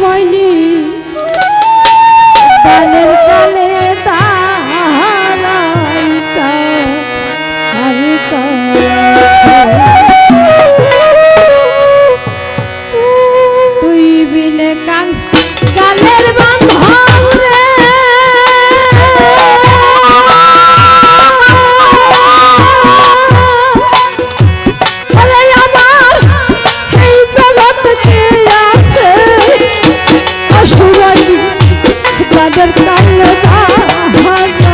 ময়নি বানের কালে তুই বিনে কাং গালের বান্ধব সাগর কালো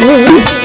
Thank you.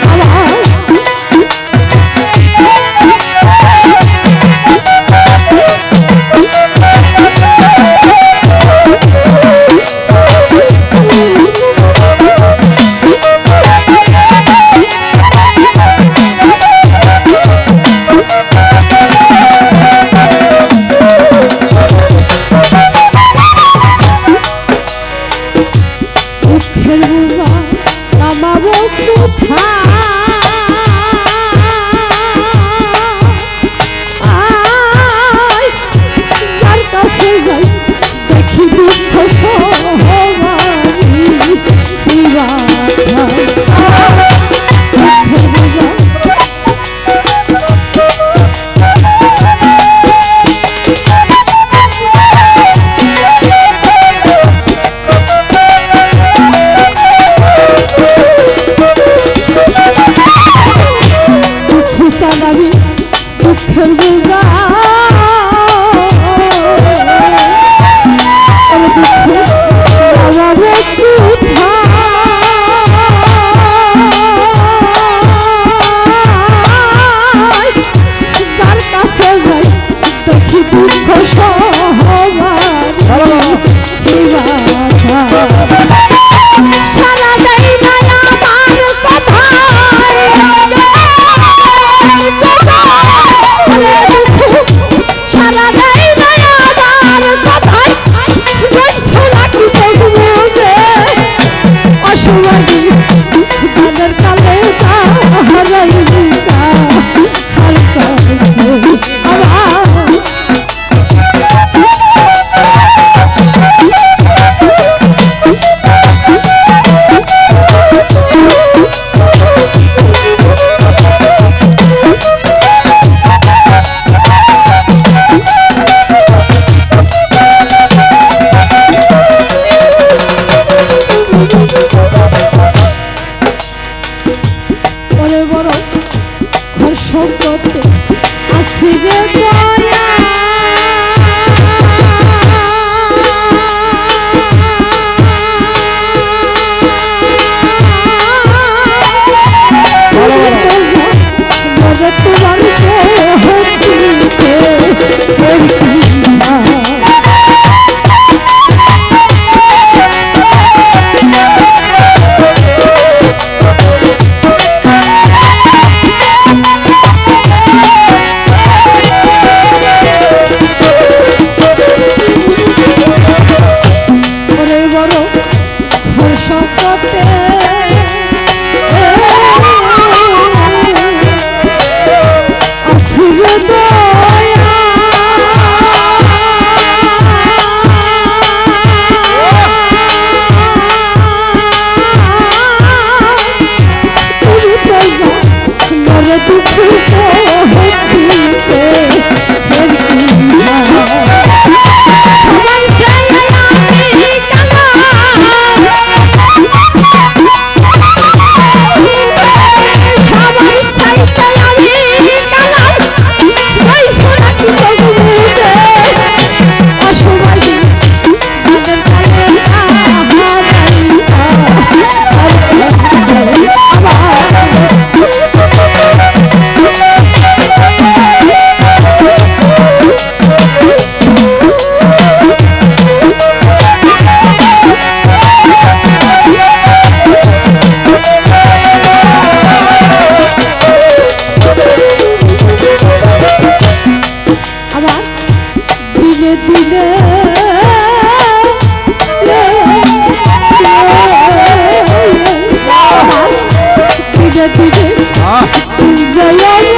বড় ঘর সম্পত্তি আসবে গে দয়া 我要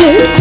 Thank you.